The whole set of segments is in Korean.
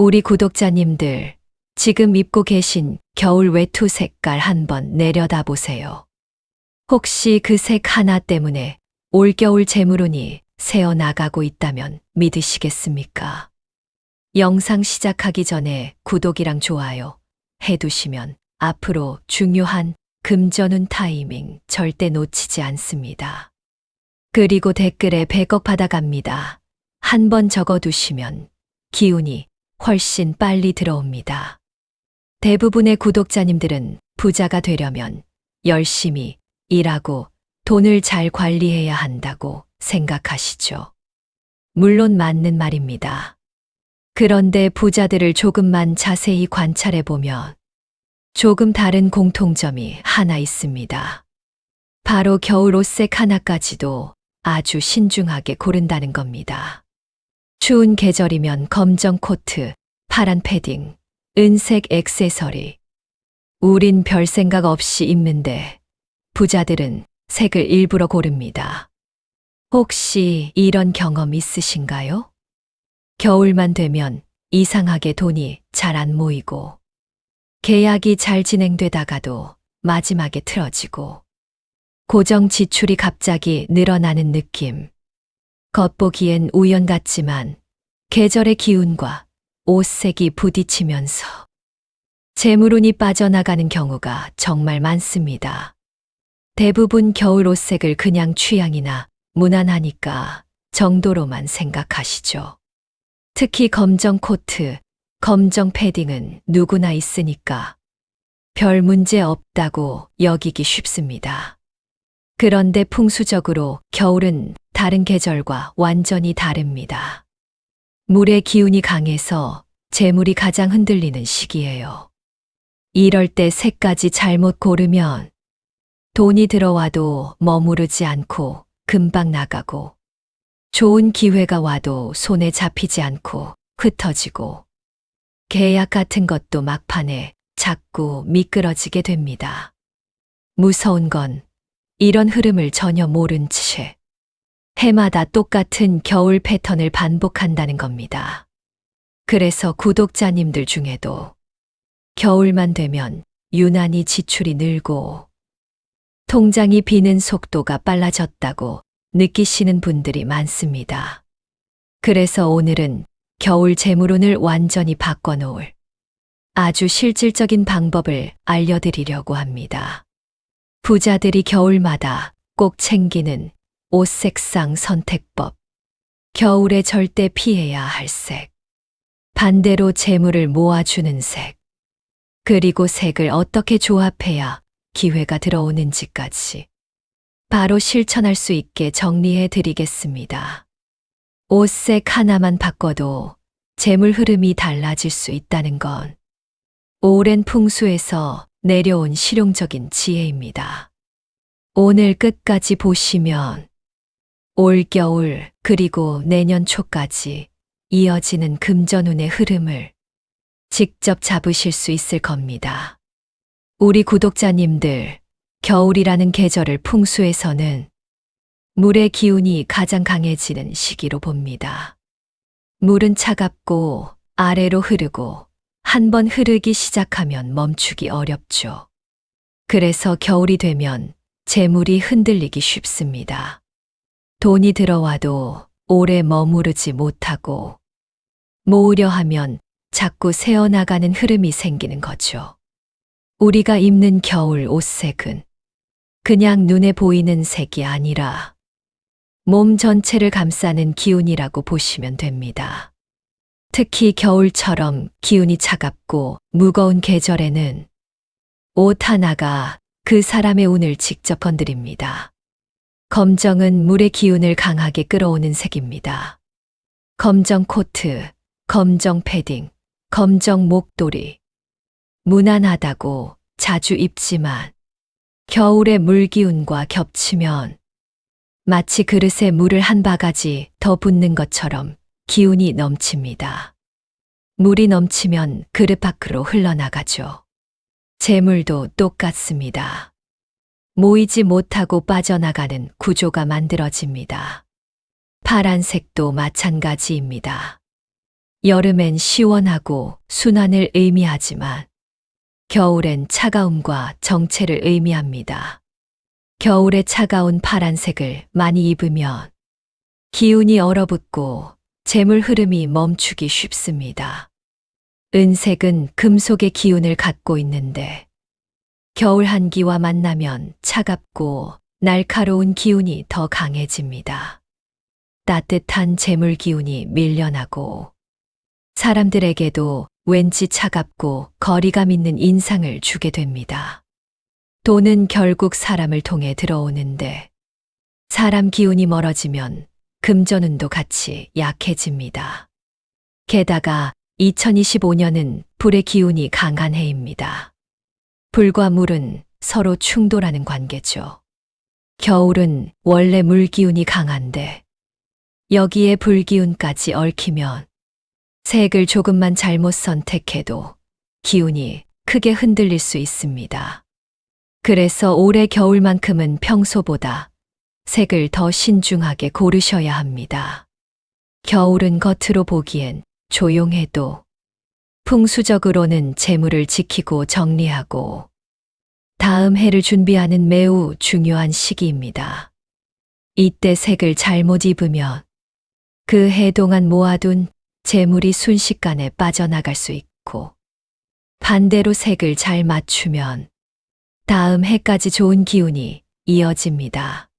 우리 구독자님들, 지금 입고 계신 겨울 외투 색깔 한번 내려다 보세요. 혹시 그 색 하나 때문에 올겨울 재물운이 새어 나가고 있다면 믿으시겠습니까? 영상 시작하기 전에 구독이랑 좋아요 해두시면 앞으로 중요한 금전운 타이밍 절대 놓치지 않습니다. 그리고 댓글에 100억 받아갑니다. 한번 적어두시면 기운이 훨씬 빨리 들어옵니다. 대부분의 구독자님들은 부자가 되려면 열심히 일하고 돈을 잘 관리해야 한다고 생각하시죠. 물론 맞는 말입니다. 그런데 부자들을 조금만 자세히 관찰해 보면 조금 다른 공통점이 하나 있습니다. 바로 겨울 옷색 하나까지도 아주 신중하게 고른다는 겁니다. 추운 계절이면 검정 코트, 파란 패딩, 은색 액세서리. 우린 별 생각 없이 입는데 부자들은 색을 일부러 고릅니다. 혹시 이런 경험 있으신가요? 겨울만 되면 이상하게 돈이 잘 안 모이고 계약이 잘 진행되다가도 마지막에 틀어지고 고정 지출이 갑자기 늘어나는 느낌. 겉보기엔 우연 같지만 계절의 기운과 옷색이 부딪히면서 재물운이 빠져나가는 경우가 정말 많습니다. 대부분 겨울 옷색을 그냥 취향이나 무난하니까 정도로만 생각하시죠. 특히 검정 코트, 검정 패딩은 누구나 있으니까 별 문제 없다고 여기기 쉽습니다. 그런데 풍수적으로 겨울은 다른 계절과 완전히 다릅니다. 물의 기운이 강해서 재물이 가장 흔들리는 시기예요. 이럴 때 색까지 잘못 고르면 돈이 들어와도 머무르지 않고 금방 나가고 좋은 기회가 와도 손에 잡히지 않고 흩어지고 계약 같은 것도 막판에 자꾸 미끄러지게 됩니다. 무서운 건 이런 흐름을 전혀 모른 채 해마다 똑같은 겨울 패턴을 반복한다는 겁니다. 그래서 구독자님들 중에도 겨울만 되면 유난히 지출이 늘고 통장이 비는 속도가 빨라졌다고 느끼시는 분들이 많습니다. 그래서 오늘은 겨울 재물운을 완전히 바꿔놓을 아주 실질적인 방법을 알려드리려고 합니다. 부자들이 겨울마다 꼭 챙기는 옷 색상 선택법. 겨울에 절대 피해야 할 색. 반대로 재물을 모아주는 색. 그리고 색을 어떻게 조합해야 기회가 들어오는지까지 바로 실천할 수 있게 정리해 드리겠습니다. 옷색 하나만 바꿔도 재물 흐름이 달라질 수 있다는 건 오랜 풍수에서 내려온 실용적인 지혜입니다. 오늘 끝까지 보시면 올겨울 그리고 내년 초까지 이어지는 금전운의 흐름을 직접 잡으실 수 있을 겁니다. 우리 구독자님들, 겨울이라는 계절을 풍수에서는 물의 기운이 가장 강해지는 시기로 봅니다. 물은 차갑고 아래로 흐르고 한 번 흐르기 시작하면 멈추기 어렵죠. 그래서 겨울이 되면 재물이 흔들리기 쉽습니다. 돈이 들어와도 오래 머무르지 못하고 모으려 하면 자꾸 새어나가는 흐름이 생기는 거죠. 우리가 입는 겨울 옷색은 그냥 눈에 보이는 색이 아니라 몸 전체를 감싸는 기운이라고 보시면 됩니다. 특히 겨울처럼 기운이 차갑고 무거운 계절에는 옷 하나가 그 사람의 운을 직접 건드립니다. 검정은 물의 기운을 강하게 끌어오는 색입니다. 검정 코트, 검정 패딩, 검정 목도리. 무난하다고 자주 입지만 겨울의 물 기운과 겹치면 마치 그릇에 물을 한 바가지 더 붓는 것처럼 기운이 넘칩니다. 물이 넘치면 그릇 밖으로 흘러나가죠. 재물도 똑같습니다. 모이지 못하고 빠져나가는 구조가 만들어집니다. 파란색도 마찬가지입니다. 여름엔 시원하고 순환을 의미하지만 겨울엔 차가움과 정체를 의미합니다. 겨울에 차가운 파란색을 많이 입으면 기운이 얼어붙고 재물 흐름이 멈추기 쉽습니다. 은색은 금속의 기운을 갖고 있는데 겨울 한기와 만나면 차갑고 날카로운 기운이 더 강해집니다. 따뜻한 재물 기운이 밀려나고 사람들에게도 왠지 차갑고 거리감 있는 인상을 주게 됩니다. 돈은 결국 사람을 통해 들어오는데 사람 기운이 멀어지면 금전운도 같이 약해집니다. 게다가 2025년은 불의 기운이 강한 해입니다. 불과 물은 서로 충돌하는 관계죠. 겨울은 원래 물 기운이 강한데 여기에 불 기운까지 얽히면 색을 조금만 잘못 선택해도 기운이 크게 흔들릴 수 있습니다. 그래서 올해 겨울만큼은 평소보다 색을 더 신중하게 고르셔야 합니다. 겨울은 겉으로 보기엔 조용해도 풍수적으로는 재물을 지키고 정리하고 다음 해를 준비하는 매우 중요한 시기입니다. 이때 색을 잘못 입으면 그 해 동안 모아둔 재물이 순식간에 빠져나갈 수 있고 반대로 색을 잘 맞추면 다음 해까지 좋은 기운이 이어집니다.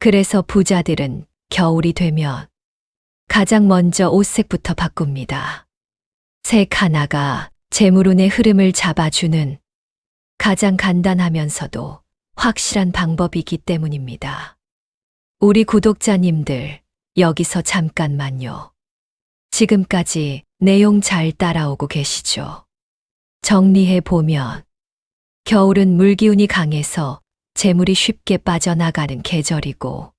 그래서 부자들은 겨울이 되면 가장 먼저 옷색부터 바꿉니다. 색 하나가 재물운의 흐름을 잡아주는 가장 간단하면서도 확실한 방법이기 때문입니다. 우리 구독자님들, 여기서 잠깐만요. 지금까지 내용 잘 따라오고 계시죠? 정리해 보면, 겨울은 물기운이 강해서 재물이 쉽게 빠져나가는 계절이고,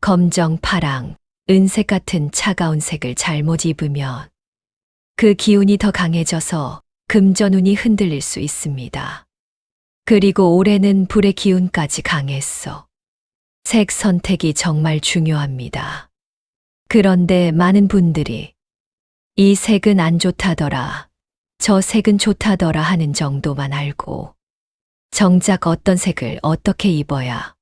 검정, 파랑, 은색 같은 차가운 색을 잘못 입으면 그 기운이 더 강해져서 금전운이 흔들릴 수 있습니다. 그리고 올해는 불의 기운까지 강했어. 색 선택이 정말 중요합니다. 그런데 많은 분들이 이 색은 안 좋다더라, 저 색은 좋다더라 하는 정도만 알고 정작 어떤 색을 어떻게 입어야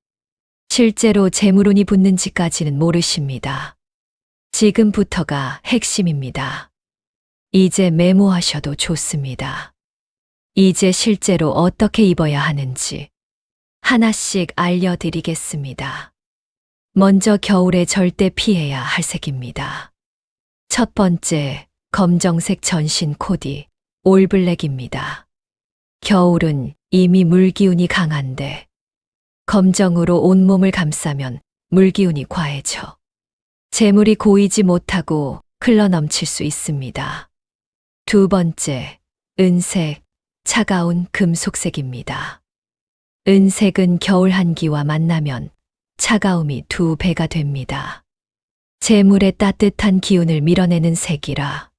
실제로 재물운이 붙는지까지는 모르십니다. 지금부터가 핵심입니다. 이제 메모하셔도 좋습니다. 이제 실제로 어떻게 입어야 하는지 하나씩 알려드리겠습니다. 먼저 겨울에 절대 피해야 할 색입니다. 첫 번째, 검정색 전신 코디, 올블랙입니다. 겨울은 이미 물기운이 강한데 검정으로 온몸을 감싸면 물기운이 과해져 재물이 고이지 못하고 흘러 넘칠 수 있습니다. 두 번째, 은색, 차가운 금속색입니다. 은색은 겨울 한기와 만나면 차가움이 두 배가 됩니다. 재물의 따뜻한 기운을 밀어내는 색이라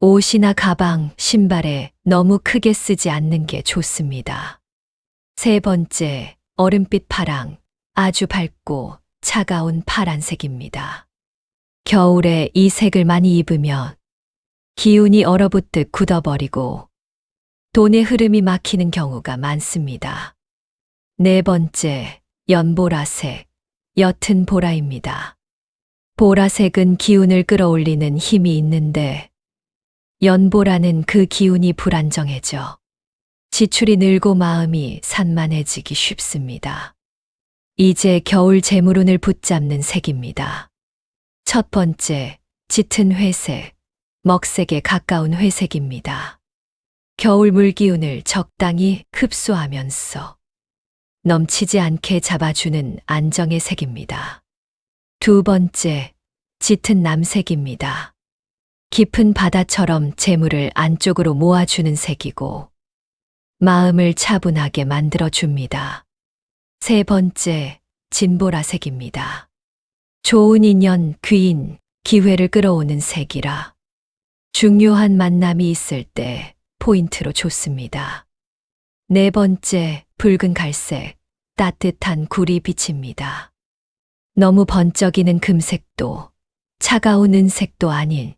옷이나 가방, 신발에 너무 크게 쓰지 않는 게 좋습니다. 세 번째, 얼음빛 파랑, 아주 밝고 차가운 파란색입니다. 겨울에 이 색을 많이 입으면 기운이 얼어붙듯 굳어버리고 돈의 흐름이 막히는 경우가 많습니다. 네 번째, 연보라색, 옅은 보라입니다. 보라색은 기운을 끌어올리는 힘이 있는데 연보라는 그 기운이 불안정해져 지출이 늘고 마음이 산만해지기 쉽습니다. 이제 겨울 재물운을 붙잡는 색입니다. 첫 번째, 짙은 회색, 먹색에 가까운 회색입니다. 겨울 물기운을 적당히 흡수하면서 넘치지 않게 잡아주는 안정의 색입니다. 두 번째, 짙은 남색입니다. 깊은 바다처럼 재물을 안쪽으로 모아주는 색이고, 마음을 차분하게 만들어줍니다. 세 번째, 진보라색입니다. 좋은 인연, 귀인, 기회를 끌어오는 색이라 중요한 만남이 있을 때 포인트로 좋습니다. 네 번째, 붉은 갈색, 따뜻한 구리 빛입니다. 너무 번쩍이는 금색도 차가운 은색도 아닌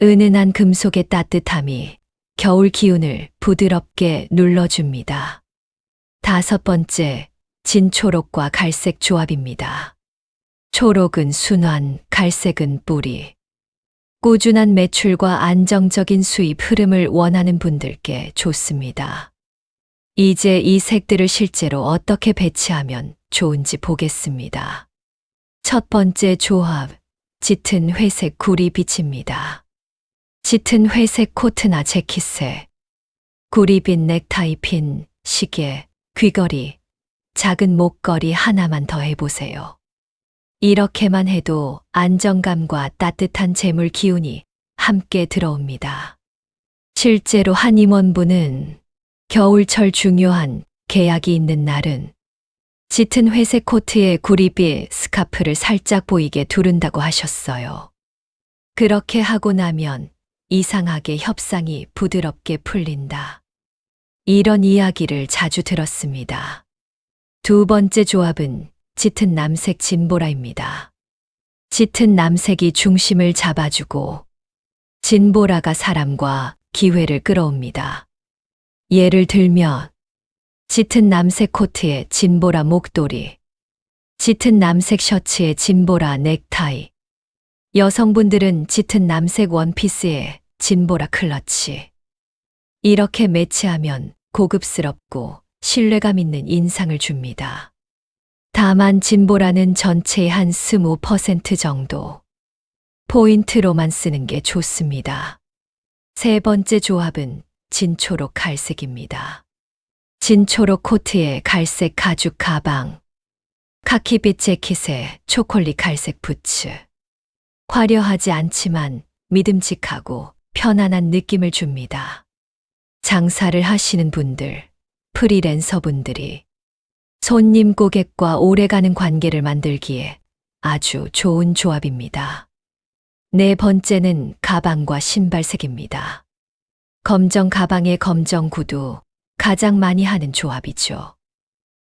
은은한 금속의 따뜻함이 겨울 기운을 부드럽게 눌러줍니다. 다섯 번째, 진초록과 갈색 조합입니다. 초록은 순환, 갈색은 뿌리. 꾸준한 매출과 안정적인 수입 흐름을 원하는 분들께 좋습니다. 이제 이 색들을 실제로 어떻게 배치하면 좋은지 보겠습니다. 첫 번째 조합, 짙은 회색 구리 빛입니다. 짙은 회색 코트나 재킷에 구리빛 넥타이 핀, 시계, 귀걸이, 작은 목걸이 하나만 더 해보세요. 이렇게만 해도 안정감과 따뜻한 재물 기운이 함께 들어옵니다. 실제로 한 임원분은 겨울철 중요한 계약이 있는 날은 짙은 회색 코트에 구리빛 스카프를 살짝 보이게 두른다고 하셨어요. 그렇게 하고 나면 이상하게 협상이 부드럽게 풀린다. 이런 이야기를 자주 들었습니다. 두 번째 조합은 짙은 남색 진보라입니다. 짙은 남색이 중심을 잡아주고 진보라가 사람과 기회를 끌어옵니다. 예를 들면 짙은 남색 코트에 진보라 목도리, 짙은 남색 셔츠에 진보라 넥타이, 여성분들은 짙은 남색 원피스에 진보라 클러치. 이렇게 매치하면 고급스럽고 신뢰감 있는 인상을 줍니다. 다만 진보라는 전체의 한 25% 정도. 포인트로만 쓰는 게 좋습니다. 세 번째 조합은 진초록 갈색입니다. 진초록 코트에 갈색 가죽 가방, 카키빛 재킷에 초콜릿 갈색 부츠. 화려하지 않지만 믿음직하고 편안한 느낌을 줍니다. 장사를 하시는 분들, 프리랜서 분들이 손님 고객과 오래가는 관계를 만들기에 아주 좋은 조합입니다. 네 번째는 가방과 신발색입니다. 검정 가방에 검정 구두, 가장 많이 하는 조합이죠.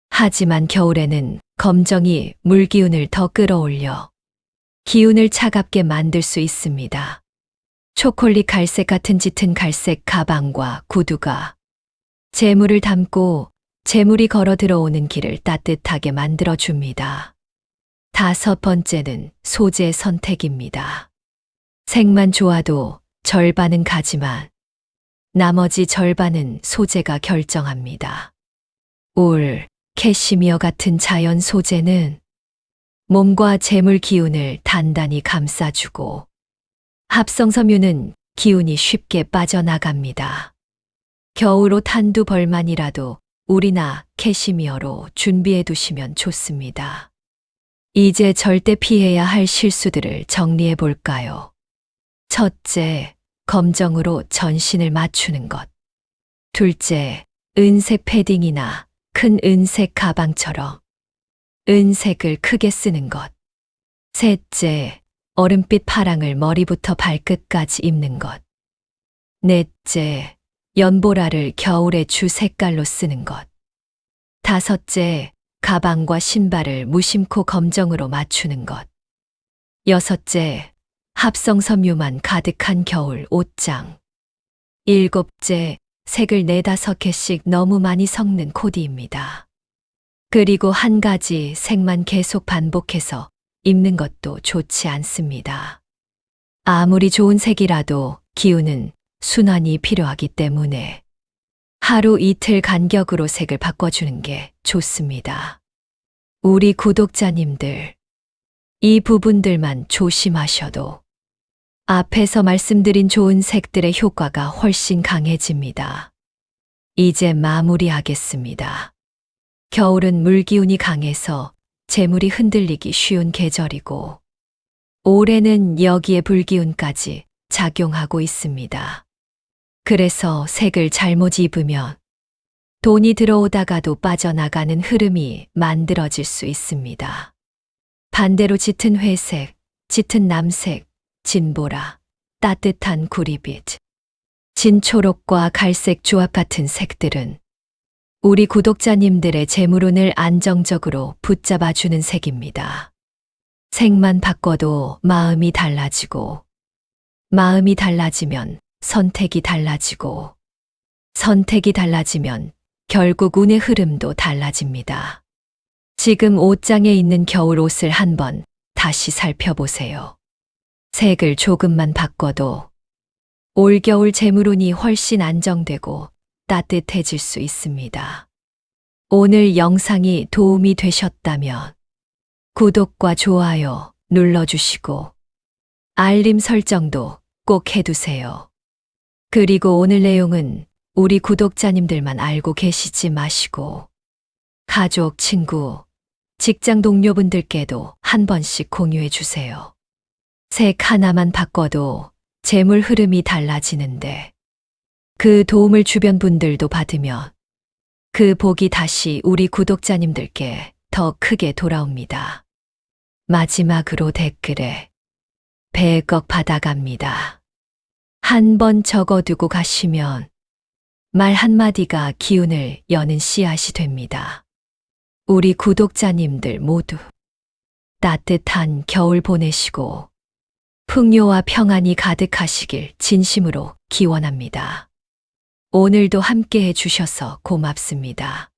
하지만 겨울에는 검정이 물 기운을 더 끌어올려 기운을 차갑게 만들 수 있습니다. 초콜릿 갈색 같은 짙은 갈색 가방과 구두가 재물을 담고 재물이 걸어 들어오는 길을 따뜻하게 만들어 줍니다. 다섯 번째는 소재 선택입니다. 색만 좋아도 절반은 가지만 나머지 절반은 소재가 결정합니다. 울, 캐시미어 같은 자연 소재는 몸과 재물 기운을 단단히 감싸주고 합성섬유는 기운이 쉽게 빠져나갑니다. 겨울 옷 한두 벌만이라도 울이나 캐시미어로 준비해 두시면 좋습니다. 이제 절대 피해야 할 실수들을 정리해 볼까요? 첫째, 검정으로 전신을 맞추는 것. 둘째, 은색 패딩이나 큰 은색 가방처럼 은색을 크게 쓰는 것. 셋째, 얼음빛 파랑을 머리부터 발끝까지 입는 것. 넷째, 연보라를 겨울의 주 색깔로 쓰는 것. 다섯째, 가방과 신발을 무심코 검정으로 맞추는 것. 여섯째, 합성 섬유만 가득한 겨울 옷장. 일곱째, 색을 네다섯 개씩 너무 많이 섞는 코디입니다. 그리고 한 가지 색만 계속 반복해서 입는 것도 좋지 않습니다. 아무리 좋은 색이라도 기운은 순환이 필요하기 때문에 하루 이틀 간격으로 색을 바꿔주는 게 좋습니다. 우리 구독자님들, 이 부분들만 조심하셔도 앞에서 말씀드린 좋은 색들의 효과가 훨씬 강해집니다. 이제 마무리하겠습니다. 겨울은 물기운이 강해서 재물이 흔들리기 쉬운 계절이고, 올해는 여기에 불기운까지 작용하고 있습니다. 그래서 색을 잘못 입으면 돈이 들어오다가도 빠져나가는 흐름이 만들어질 수 있습니다. 반대로 짙은 회색, 짙은 남색, 진보라, 따뜻한 구리빛, 진초록과 갈색 조합 같은 색들은 우리 구독자님들의 재물운을 안정적으로 붙잡아주는 색입니다. 색만 바꿔도 마음이 달라지고 마음이 달라지면 선택이 달라지고, 선택이 달라지면 결국 운의 흐름도 달라집니다. 지금 옷장에 있는 겨울 옷을 한번 다시 살펴보세요. 색을 조금만 바꿔도 올겨울 재물운이 훨씬 안정되고 따뜻해질 수 있습니다. 오늘 영상이 도움이 되셨다면 구독과 좋아요 눌러주시고 알림 설정도 꼭 해두세요. 그리고 오늘 내용은 우리 구독자님들만 알고 계시지 마시고 가족, 친구, 직장 동료분들께도 한 번씩 공유해 주세요. 색 하나만 바꿔도 재물 흐름이 달라지는데 그 도움을 주변 분들도 받으면 그 복이 다시 우리 구독자님들께 더 크게 돌아옵니다. 마지막으로 댓글에 배꺽 받아갑니다. 한 번 적어두고 가시면 말 한마디가 기운을 여는 씨앗이 됩니다. 우리 구독자님들 모두 따뜻한 겨울 보내시고 풍요와 평안이 가득하시길 진심으로 기원합니다. 오늘도 함께 해주셔서 고맙습니다.